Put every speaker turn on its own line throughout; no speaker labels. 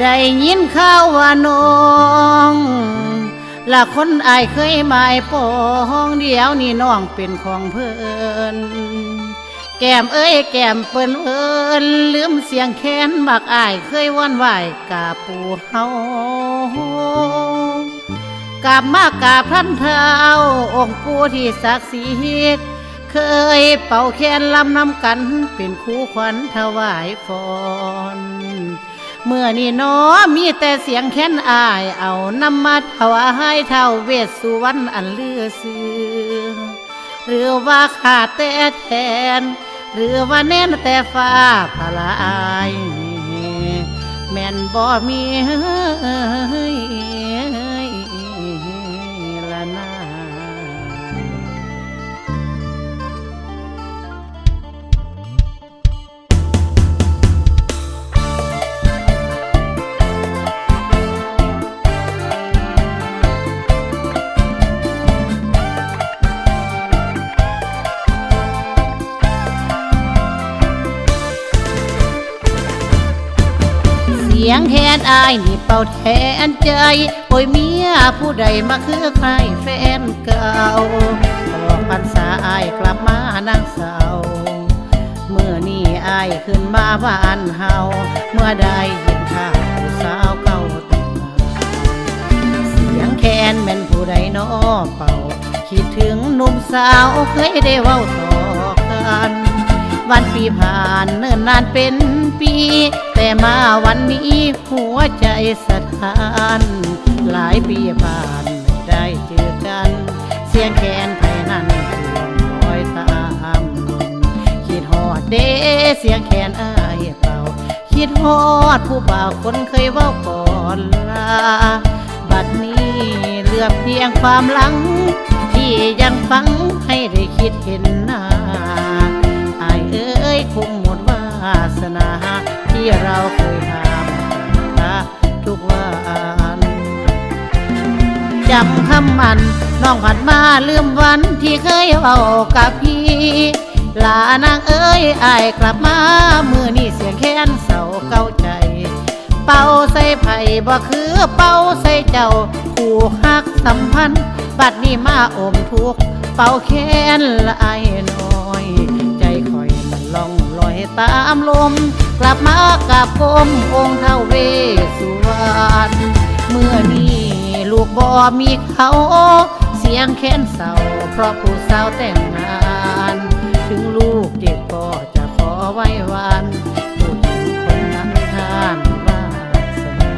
ได้ยินข่าวว่าน้องละคนอายเคยหมายปองเดียวนี่น้องเป็นของเพิ่นแก้มเอ้ยแก้มเปิ้นเอินลืมเสียงแค้นบักอายเคยว่อนไหวกาปูเฮากลับมากาบท่านเท้าองค์ปู่ที่ศักดิ์สิทธิ์เคยเป่าแค้นลำนำกันเป็นคู่ขวัญถวายฟอน เมื่อนี่น้อมีแต่เสียงแค้นอาย เอานำมาถวายเท่าเวสสุวรรณอันเลือเสือหรือว่าขาดแต่แทน หรือว่าแน่นแต่ฟ้าพลาอายแม่นบ่มีเฮ้ย งแคนอายนี่เป่าแทนใจโอ้ยเมียผู้ใดมาคือใครแฟนเก่าตลอดพรรษาอายกลับมานางสาวเมื่อนี่อายขึ้นมาบ้านเฮาเมื่อได้ยินข่าวผู้สาวเก่าแต่งงานเสียงแคนแม่นผู้ใดน้อเป่า คิดถึงหนุ่มสาวเคยได้เว้าต่อกันวันปีผ่านเนิ่นนานเป็น ปี แต่มาวันนี้หัวใจสะท้าน หลายปีผ่านไม่ได้เจอกัน เสียงแคนไทยนั้นคอยตามคิดฮอดเด้เสียงแคนอ้ายเป่า คิดฮอดผู้บ่าวคนเคยเว่าก่อนลาบัดนี้เหลือเพียงความหลัง ที่ยังฟังให้ได้คิดเห็นหน้าอายเอ้ยคงหมาสนาที่เราเคยทำกันทุกวันจำคำมันน้องผัดมาลืมวันที่เคยเว้ากับพี่ลานางเอ้ยอายกลับมามือนี่เสียงแค้นเศร้าเก้าใจ เป่าใส่ไผ่บ่คือเป่าใส่เจ้าคู่ฮักสัมพันธ์ บัดนี้มาอมทุกเป่าแค้นละอายน้อย อยตามลม กลับมากับกรมองค์เท่าเวสสุวรรณเมื่อนี้ลูกบ่มีเขา เสียงแค้นเศร้าเพราะผู้สาวแต่งงาน ถึงลูกเจ็บก็จะขอไว้วันผู้หญิงคนนั้นท่านวาสนา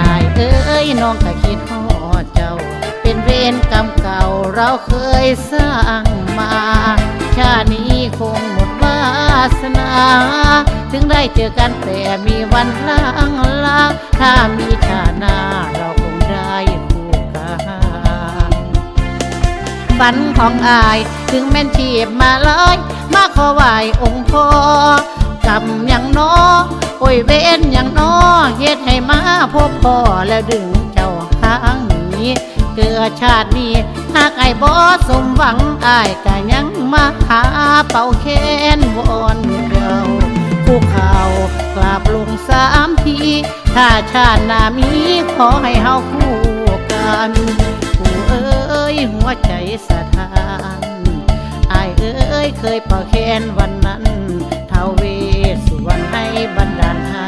อายเอ้ยน้องก็คิดฮอดเจ้า เป็นเวรกรรมเก่าเราเคยสร้างมา ชาตินี้คงหมดวาสนา ถึงได้เจอกันแต่มีวันล้างลาถ้ามีชาติหน้าเราคงได้คู่กันฝันของอายถึงแม่นชีพมาเลย มาขอไหวองค์พ่อกำยังน้อโอ้ยเว้นยังน้อเฮ็ดให้มาพบพ่อแล้วดึงเจ้าหางหนี้ เกิดชาตินี้ หากไอ้บ่สมหวังอายก็ยังมาหาเป่าแค้นวอนเก่าผู้ข่าวกราบลงสามที ถ้าชาติหน้ามีขอให้เฮาคู่กันผู้เอ้ยหัวใจสะท้านอายเอ้ยเคยเป่าแค้นวันนั้นเทาเวสสุวรรณให้บันดาลทา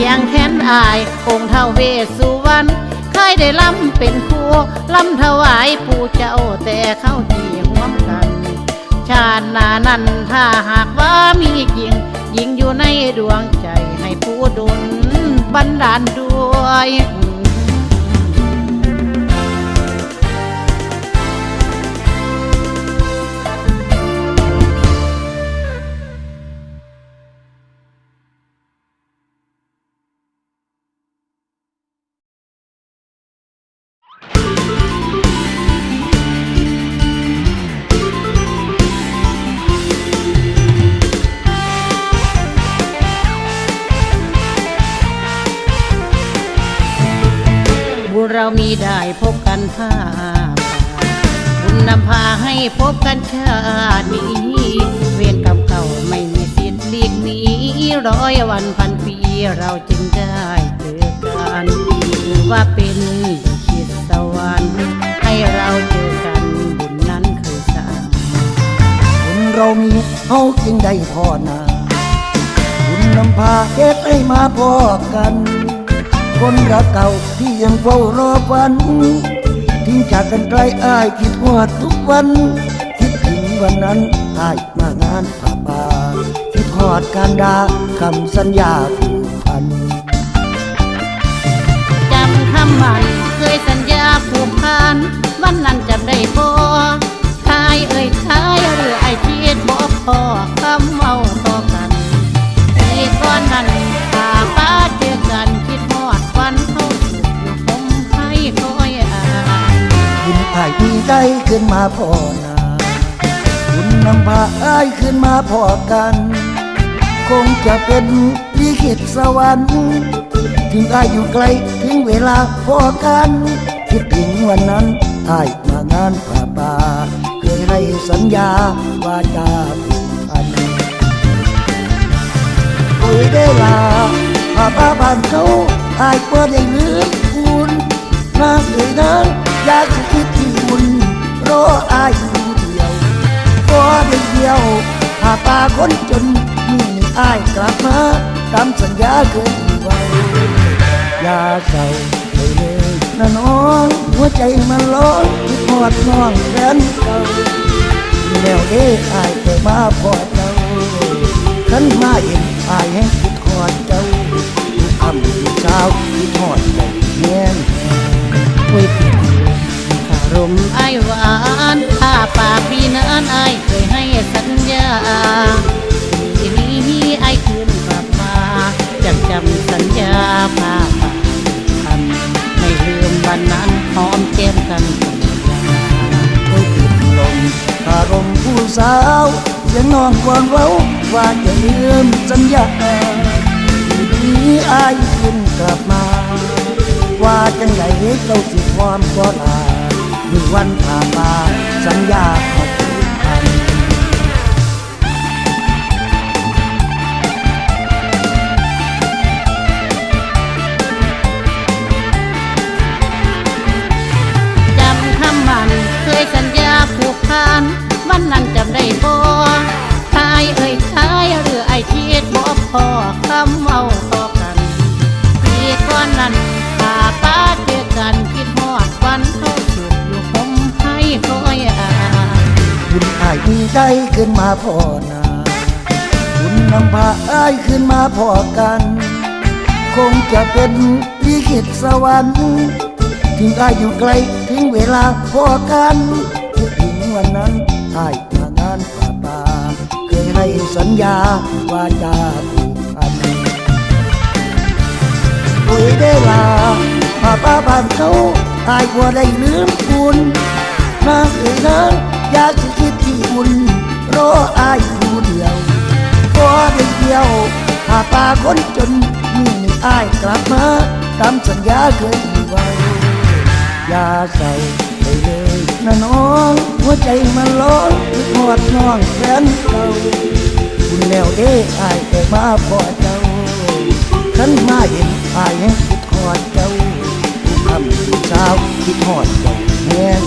สียงแค้นอาย องค์เทเวสุวรรณเคยได้ลำเป็นครูลำถวายปู่เจ้าแต่เข้าที่ห่วมกัน ชาตินานั้นถ้าหากว่ามีหญิงยิงอยู่ในดวงใจให้ผู้ดุลบันดาลด้วย บุญเรามีได้พบกันท่าบุญนำพาให้พบกันชาตินี้ เวรกรรมเก่าไม่มีสิ้นหลีกนี้ร้อยวันพันปีเราจึงได้เจอกันถือว่าเป็นลิขิตสวรรค์ให้เราเจอกันบุญนั้นเคยสร้าง
บุญเรามีเฮาจึงได้พ่อนาบุญนำพาเฮ็ดให้มาพ่อกัน คนรักเก่าที่ยังเฝ้ารอวัน ทิ้งจากกันไกลอ้ายคิดฮอดทุกวัน คิดถึงวันนั้นอ้ายมางานผ่าป่าคิดฮอดการดาคำสัญญาผูกพัน
จำคำมันเคยสัญญาผูกพัน วันนั้นจำได้บ่ทายเอ่ยทายหรือไอ้ที่บ่พอคำ อ้ายมี
ได้ขึ้นมาพ่อนาบุญนำพาอ้ายขึ้นมาพ่อกัน คงจะเป็นลิขิตสวรรค์ถึงอ้ายอยู่ไกลถึงเวลาพ่อกัน คิดถึงวันนั้นอ้ายมางานป่าป่าเคยให้สัญญาว่าจะผูกพันโอ้ยได้ลาป่าป่าบ้านเขาอ้ายก็ได้ลืมามสัญญาเคยไว้อย่าเศร้าเลยเลยนะน้องหัวใจมันร้อนคิดหอดน้องแฟนเก่าแล้วเอ้อ้ายแต่มาพอเจ้าขันมาเห็นอายให้คิดหอดเจ้าทุกค่ำทุกเช้าคิดหอดเจ้าแน่น
โอ้ยพี่คารมณ์ไอ้หวานถ้าปากพี่นั้นไอ้เคยให้สัญญาำสัญญาพาปากคำไม่ลืมวันนั้นหอมแก้มกันสัญญา
โอ้ยติดลมอารมณ์ผู้สาวเสียงน้องก่อนเว้าว่าจะลืมสัญญาทีนี้อายขึ้นกลับมา ว่าจังไงเราสิความก็ลามีวันผ่านมาสัญญาขอบ
บุ
ญอายมีใจขึ้นมาพ่อนาบุญนำพาอายขึ้นมาพ่อกัน คงจะเป็นลิขิตสวรรค์ถึงอายอยู่ไกลถึงเวลาพอกันคิดถึงวันนั้นอายมางานป่าป่าเคยให้สัญญาว่าจะผูกพันโอ้ยได้ลาป่าป่าบ้านเขาอายว่าได้ลืมคุณนางเอ๋ยนางอยากจะ คุณรออายผู้เดียวก็ได้เดียวหาปาคนจนนี่นี่อ้ายกลับมาตามสัญญาเคยไว้อย่าเศร้าไปเลยนะน้อง หัวใจมันร้อนคิดหอดน้องแฟนเก่าคุณแล้วเด้อายแต่มาพอเจ้าขันมาเห็นอายให้คิดหอดเจ้าทุกคำทุกเช้าคิดหอดเจ้าแน่น